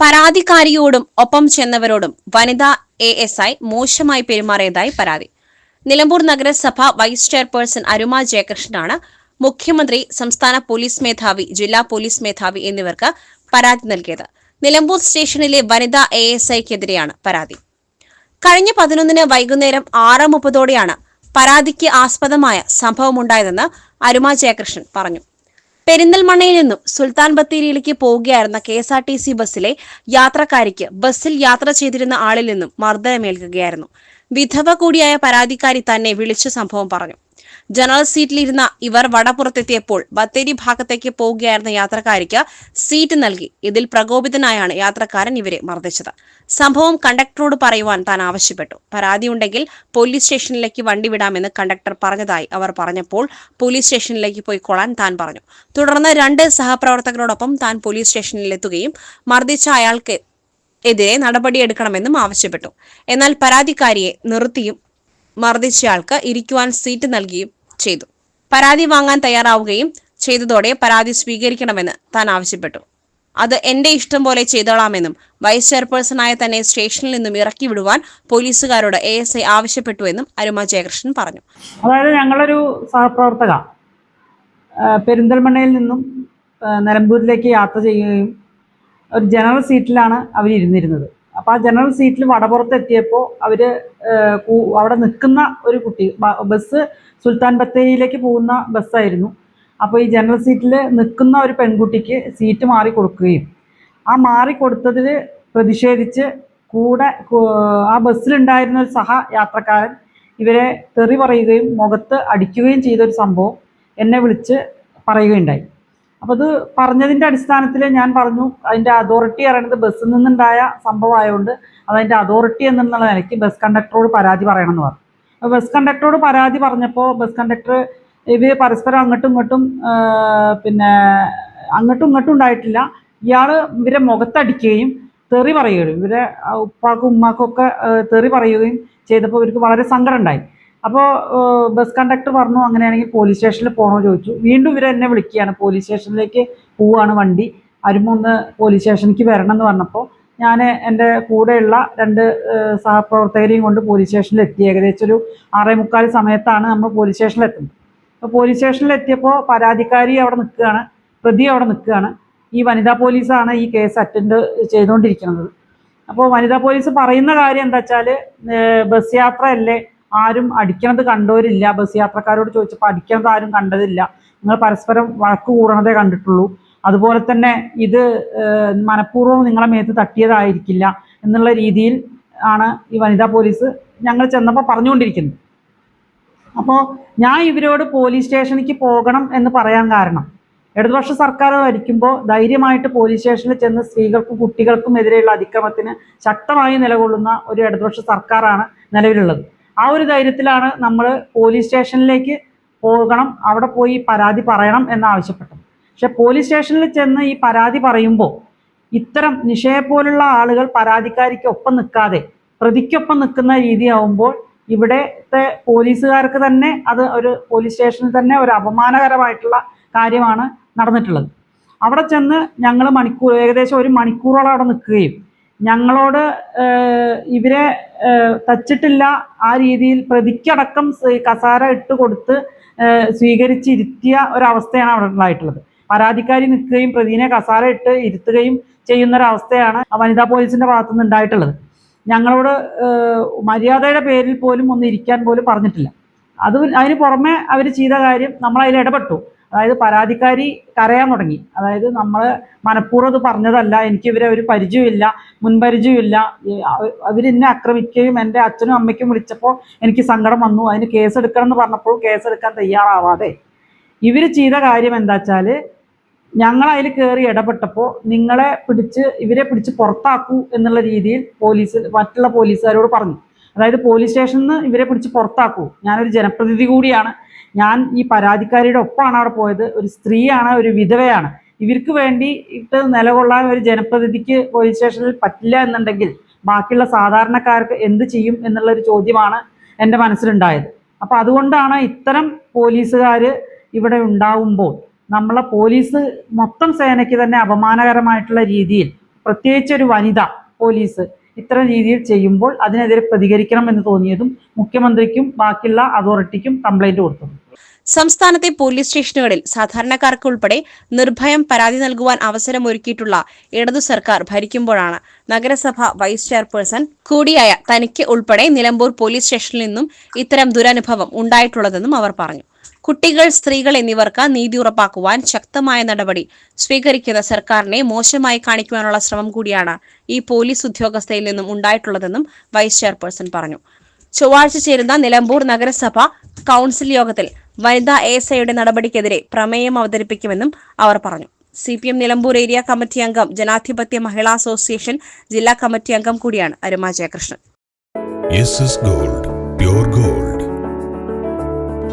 പരാതിക്കാരിയോടും ഒപ്പം ചെന്നവരോടും വനിതാ A S I മോശമായി പെരുമാറിയതായി പരാതി. നിലമ്പൂർ നഗരസഭ വൈസ് ചെയർപേഴ്സൺ അരുമ ജയകൃഷ്ണനാണ് മുഖ്യമന്ത്രി സംസ്ഥാന പോലീസ് മേധാവി ജില്ലാ പോലീസ് മേധാവി എന്നിവർക്ക് പരാതി നൽകിയത്. നിലമ്പൂർ സ്റ്റേഷനിലെ വനിതാ എ എസ് ഐക്കെതിരെയാണ് പരാതി. കഴിഞ്ഞ പതിനൊന്നിന് വൈകുന്നേരം ആറ് മുപ്പതോടെയാണ് പരാതിക്ക് ആസ്പദമായ സംഭവമുണ്ടായതെന്ന് അരുമ ജയകൃഷ്ണൻ പറഞ്ഞു. പെരിന്തൽമണ്ണയിൽ നിന്നും സുൽത്താൻ ബത്തേരിയിലേക്ക് പോവുകയായിരുന്ന K S R T C ബസ്സിലെ യാത്രക്കാരിക്ക് ബസ്സിൽ യാത്ര ചെയ്തിരുന്ന ആളിൽ നിന്നും മർദ്ദനമേൽക്കുകയായിരുന്നു. വിധവ കൂടിയായ പരാതിക്കാരി തന്നെ വിളിച്ച സംഭവം പറഞ്ഞു. ജനറൽ സീറ്റിലിരുന്ന ഇവർ വടപ്പുറത്തെത്തിയപ്പോൾ ബത്തേരി ഭാഗത്തേക്ക് പോവുകയായിരുന്ന യാത്രക്കാരിക്ക് സീറ്റ് നൽകി. ഇതിൽ പ്രകോപിതനായാണ് യാത്രക്കാരൻ ഇവരെ മർദ്ദിച്ചത്. സംഭവം കണ്ടക്ടറോട് പറയുവാൻ താൻ ആവശ്യപ്പെട്ടു. പരാതിയുണ്ടെങ്കിൽ പോലീസ് സ്റ്റേഷനിലേക്ക് വണ്ടി വിടാമെന്ന് കണ്ടക്ടർ പറഞ്ഞതായി അവർ പറഞ്ഞപ്പോൾ പോലീസ് സ്റ്റേഷനിലേക്ക് പോയിക്കൊള്ളാൻ താൻ പറഞ്ഞു. തുടർന്ന് രണ്ട് സഹപ്രവർത്തകരോടൊപ്പം താൻ പോലീസ് സ്റ്റേഷനിലെത്തുകയും മർദ്ദിച്ച അയാൾക്ക് എതിരെ നടപടിയെടുക്കണമെന്നും ആവശ്യപ്പെട്ടു. എന്നാൽ പരാതിക്കാരിയെ നിർത്തിയും മർദ്ദിച്ചയാൾക്ക് ഇരിക്കുവാൻ സീറ്റ് നൽകുകയും ചെയ്തു. പരാതി വാങ്ങാൻ തയ്യാറാവുകയും ചെയ്തതോടെ പരാതി സ്വീകരിക്കണമെന്ന് താൻ ആവശ്യപ്പെട്ടു. അത് എന്റെ ഇഷ്ടം പോലെ ചെയ്തോളാമെന്നും വൈസ് ചെയർപേഴ്സണായ തന്നെ സ്റ്റേഷനിൽ നിന്നും ഇറക്കി വിടുവാൻ പോലീസുകാരോട് എ എസ് ഐ ആവശ്യപ്പെട്ടുവെന്നും അരുമ ജയകൃഷ്ണൻ പറഞ്ഞു. അതായത് ഞങ്ങളൊരു സഹപ്രവർത്തക പെരിന്തൽമണ്ണയിൽ നിന്നും നിലമ്പൂരിലേക്ക് യാത്ര ചെയ്യുകയും ഒരു ജനറൽ സീറ്റിലാണ് അവർ ഇരുന്നിരുന്നത് അപ്പോൾ ആ ജനറൽ സീറ്റിൽ വടപുറത്ത് എത്തിയപ്പോൾ അവർ അവിടെ നിൽക്കുന്ന ഒരു കുട്ടി ബസ് സുൽത്താൻ ബത്തേരിയിലേക്ക് പോകുന്ന ബസ്സായിരുന്നു. അപ്പോൾ ഈ ജനറൽ സീറ്റിൽ നിൽക്കുന്ന ഒരു പെൺകുട്ടിക്ക് സീറ്റ് മാറി കൊടുക്കുകയും ആ മാറി കൊടുത്തതിൽ പ്രതിഷേധിച്ച് കൂടെ ആ ബസ്സിലുണ്ടായിരുന്ന ഒരു സഹ യാത്രക്കാരൻ ഇവരെ തെറി പറയുകയും മുഖത്ത് അടിക്കുകയും ചെയ്തൊരു സംഭവം എന്നെ വിളിച്ച് പറയുകയുണ്ടായി. അപ്പോൾ അത് പറഞ്ഞതിന്റെ അടിസ്ഥാനത്തിൽ ഞാൻ പറഞ്ഞു അതിന്റെ അതോറിറ്റി അറിയണത് ബസ്സിൽ നിന്നുണ്ടായ സംഭവമായതുകൊണ്ട് അതതിന്റെ അതോറിറ്റി എന്നുള്ള നിലയ്ക്ക് ബസ് കണ്ടക്ടറോട് പരാതി പറയണമെന്ന് പറഞ്ഞു. അപ്പോൾ ബസ് കണ്ടക്ടറോട് പരാതി പറഞ്ഞപ്പോൾ ബസ് കണ്ടക്ടർ ഇവർ പരസ്പരം അങ്ങോട്ടും ഇങ്ങോട്ടും പിന്നെ അങ്ങോട്ടും ഇങ്ങോട്ടും ഉണ്ടായിട്ടില്ല. ഇയാൾ ഇവരെ മുഖത്തടിക്കുകയും തെറി പറയുകയും ഇവരെ ഉപ്പാക്കും ഉമ്മാക്കും ഒക്കെ തെറി പറയുകയും ചെയ്തപ്പോൾ ഇവർക്ക് വളരെ സങ്കടം ഉണ്ടായി. അപ്പോൾ ബസ് കണ്ടക്ടർ പറഞ്ഞു അങ്ങനെയാണെങ്കിൽ പോലീസ് സ്റ്റേഷനിൽ പോകണമെന്ന് ചോദിച്ചു. വീണ്ടും ഇവർ എന്നെ വിളിക്കുകയാണ്. പോലീസ് സ്റ്റേഷനിലേക്ക് പോവുകയാണ് വണ്ടി. അരുമൊന്ന് പോലീസ് സ്റ്റേഷനിലേക്ക് വരണം എന്ന് പറഞ്ഞപ്പോൾ ഞാൻ എന്റെ കൂടെയുള്ള രണ്ട് സഹപ്രവർത്തകരെയും കൊണ്ട് പോലീസ് സ്റ്റേഷനിൽ എത്തി. ഏകദേശം ഒരു ആറേ മുക്കാൽ സമയത്താണ് നമ്മൾ പോലീസ് സ്റ്റേഷനിൽ എത്തുന്നത് അപ്പോൾ പോലീസ് സ്റ്റേഷനിൽ എത്തിയപ്പോൾ പരാതിക്കാരി അവിടെ നിൽക്കുകയാണ്. പ്രതി അവിടെ നിൽക്കുകയാണ്. ഈ വനിതാ പോലീസാണ് ഈ കേസ് അറ്റൻഡ് ചെയ്തുകൊണ്ടിരിക്കുന്നത്. അപ്പോൾ വനിതാ പോലീസ് പറയുന്ന കാര്യം എന്താ വെച്ചാൽ ബസ് യാത്ര അല്ലേ ആരും അടിക്കണത് കണ്ടവരില്ല. ബസ് യാത്രക്കാരോട് ചോദിച്ചപ്പോൾ അടിക്കണത് ആരും കണ്ടതില്ല. നിങ്ങൾ പരസ്പരം വഴക്ക് കൂടണതേ കണ്ടിട്ടുള്ളൂ. അതുപോലെ തന്നെ ഇത് മനഃപൂർവം നിങ്ങളെ മേത്ത് തട്ടിയതായിരിക്കില്ല എന്നുള്ള രീതിയിൽ ആണ് ഈ വനിതാ പോലീസ് ഞങ്ങൾ ചെന്നപ്പോൾ പറഞ്ഞുകൊണ്ടിരിക്കുന്നത്. അപ്പോൾ ഞാൻ ഇവരോട് പോലീസ് സ്റ്റേഷനിലേക്ക് പോകണം എന്ന് പറയാൻ കാരണം ഇടതുപക്ഷ സർക്കാർ ഭരിക്കുമ്പോൾ ധൈര്യമായിട്ട് പോലീസ് സ്റ്റേഷനിൽ ചെന്ന് സ്ത്രീകൾക്കും കുട്ടികൾക്കും എതിരെയുള്ള അതിക്രമത്തിന് ശക്തമായി നിലകൊള്ളുന്ന ഒരു ഇടതുപക്ഷ സർക്കാരാണ് നിലവിലുള്ളത്. ആ ഒരു ധൈര്യത്തിലാണ് നമ്മൾ പോലീസ് സ്റ്റേഷനിലേക്ക് പോകണം. അവിടെ പോയി പരാതി പറയണം എന്നാവശ്യപ്പെട്ടത്. പക്ഷെ പോലീസ് സ്റ്റേഷനിൽ ചെന്ന് ഈ പരാതി പറയുമ്പോൾ ഇത്തരം നിഷയെ പോലുള്ള ആളുകൾ പരാതിക്കാരിക്ക് ഒപ്പം നിൽക്കാതെ പ്രതിക്കൊപ്പം നിൽക്കുന്ന രീതിയാവുമ്പോൾ ഇവിടത്തെ പോലീസുകാർക്ക് തന്നെ അത് ഒരു പോലീസ് സ്റ്റേഷനിൽ തന്നെ ഒരു അപമാനകരമായിട്ടുള്ള കാര്യമാണ് നടന്നിട്ടുള്ളത്. അവിടെ ചെന്ന് ഞങ്ങൾ മണിക്കൂർ ഏകദേശം ഒരു മണിക്കൂറോളം അവിടെ നിൽക്കുകയും ഞങ്ങളോട് ഇവരെ തച്ചിട്ടില്ല. ആ രീതിയിൽ പ്രതിക്കടക്കം കസാര ഇട്ട് കൊടുത്ത് സ്വീകരിച്ചിരുത്തിയ ഒരവസ്ഥയാണ് അവിടെ ഉണ്ടായിട്ടുള്ളത്. പരാതിക്കാരി നിൽക്കുകയും പ്രതിനെ കസാര ഇട്ട് ഇരുത്തുകയും ചെയ്യുന്ന ഒരവസ്ഥയാണ് വനിതാ പോലീസിന്റെ ഭാഗത്തു നിന്ന് ഉണ്ടായിട്ടുള്ളത്. ഞങ്ങളോട് മര്യാദയുടെ പേരിൽ പോലും ഒന്ന് ഇരിക്കാൻ പോലും പറഞ്ഞിട്ടില്ല. അത് അതിന് പുറമെ അവർ ചെയ്ത കാര്യം നമ്മൾ അതിൽ ഇടപെട്ടു. അതായത് പരാതിക്കാരി കരയാൻ തുടങ്ങി. അതായത് നമ്മൾ മനഃപൂർവം ഇത് പറഞ്ഞതല്ല എനിക്ക് ഇവരെ ഒരു പരിചയമില്ല മുൻപരിചയമില്ല അവരെന്നെ ആക്രമിക്കുകയും എന്റെ അച്ഛനും അമ്മയ്ക്കും വിളിച്ചപ്പോൾ എനിക്ക് സങ്കടം വന്നു. അതിന് കേസ് എടുക്കണം എന്ന് പറഞ്ഞപ്പോഴും കേസ് എടുക്കാൻ തയ്യാറാവാതെ. ഇവർ ചെയ്ത കാര്യം എന്താ വെച്ചാൽ ഞങ്ങൾ അതിൽ കയറി ഇടപെട്ടപ്പോൾ നിങ്ങളെ പിടിച്ച് ഇവരെ പിടിച്ച് പുറത്താക്കൂ എന്നുള്ള രീതിയിൽ പോലീസ് മറ്റുള്ള പോലീസുകാരോട് പറഞ്ഞു. അതായത് പോലീസ് സ്റ്റേഷനിൽ നിന്ന് ഇവരെ പിടിച്ച് പുറത്താക്കൂ. ഞാനൊരു ജനപ്രതിനിധി കൂടിയാണ്. ഞാൻ ഈ പരാതിക്കാരിയുടെ ഒപ്പമാണ് അവിടെ പോയത്. ഒരു സ്ത്രീയാണ് ഒരു വിധവയാണ്. ഇവർക്ക് വേണ്ടി ഇട്ട് നിലകൊള്ളാൻ ഒരു ജനപ്രതിനിധിക്ക് പോലീസ് സ്റ്റേഷനിൽ പറ്റില്ല എന്നുണ്ടെങ്കിൽ ബാക്കിയുള്ള സാധാരണക്കാർക്ക് എന്ത് ചെയ്യും എന്നുള്ള ഒരു ചോദ്യമാണ് എന്റെ മനസ്സിലുണ്ടായത്. അപ്പോൾ അതുകൊണ്ടാണ് ഇത്തരം പോലീസുകാർ ഇവിടെ ഉണ്ടാവുമ്പോൾ നമ്മളെ പോലീസ് മൊത്തം സേനയ്ക്ക് തന്നെ അപമാനകരമായിട്ടുള്ള രീതിയിൽ പ്രത്യേകിച്ച് ഒരു വനിത പോലീസ് ഇത്തരം രീതിയിൽ ചെയ്യുമ്പോൾ അതിനെതിരെ പ്രതികരിക്കണം എന്ന് തോന്നിയതും മുഖ്യമന്ത്രിക്കും ബാക്കിയുള്ള അതോറിറ്റിക്കും കംപ്ലൈന്റ് കൊടുത്തു സംസ്ഥാനത്തെ പോലീസ് സ്റ്റേഷനുകളിൽ സാധാരണക്കാർക്ക് ഉൾപ്പെടെ നിർഭയം പരാതി നൽകുവാൻ അവസരമൊരുക്കിയിട്ടുള്ള ഇടതു സർക്കാർ ഭരിക്കുമ്പോഴാണ് നഗരസഭ വൈസ് ചെയർപേഴ്സൺ കൂടിയായ തനിക്ക് ഉൾപ്പെടെ നിലമ്പൂർ പോലീസ് സ്റ്റേഷനിൽ നിന്നും ഇത്തരം ദുരനുഭവം ഉണ്ടായിട്ടുള്ളതെന്നും അവർ പറഞ്ഞു. കുട്ടികൾ സ്ത്രീകൾ എന്നിവർക്ക് നീതി ഉറപ്പാക്കുവാൻ ശക്തമായ നടപടി സ്വീകരിക്കുന്ന സർക്കാരിനെ മോശമായി കാണിക്കുവാനുള്ള ശ്രമം കൂടിയാണ് ഈ പോലീസ് ഉദ്യോഗസ്ഥയിൽ നിന്നും ഉണ്ടായിട്ടുള്ളതെന്നും വൈസ് ചെയർപേഴ്സൺ പറഞ്ഞു. ചൊവ്വാഴ്ച ചേരുന്ന നിലമ്പൂർ നഗരസഭ കൗൺസിൽ യോഗത്തിൽ വനിതാ എസ് ഐയുടെ നടപടിക്കെതിരെ പ്രമേയം അവതരിപ്പിക്കുമെന്നും അവർ പറഞ്ഞു. C P M Nilambur area committee അംഗം ജനാധിപത്യ മഹിളാ അസോസിയേഷൻ ജില്ലാ കമ്മിറ്റി അംഗം കൂടിയാണ് Aruma Jayakrishnan. Gold gold.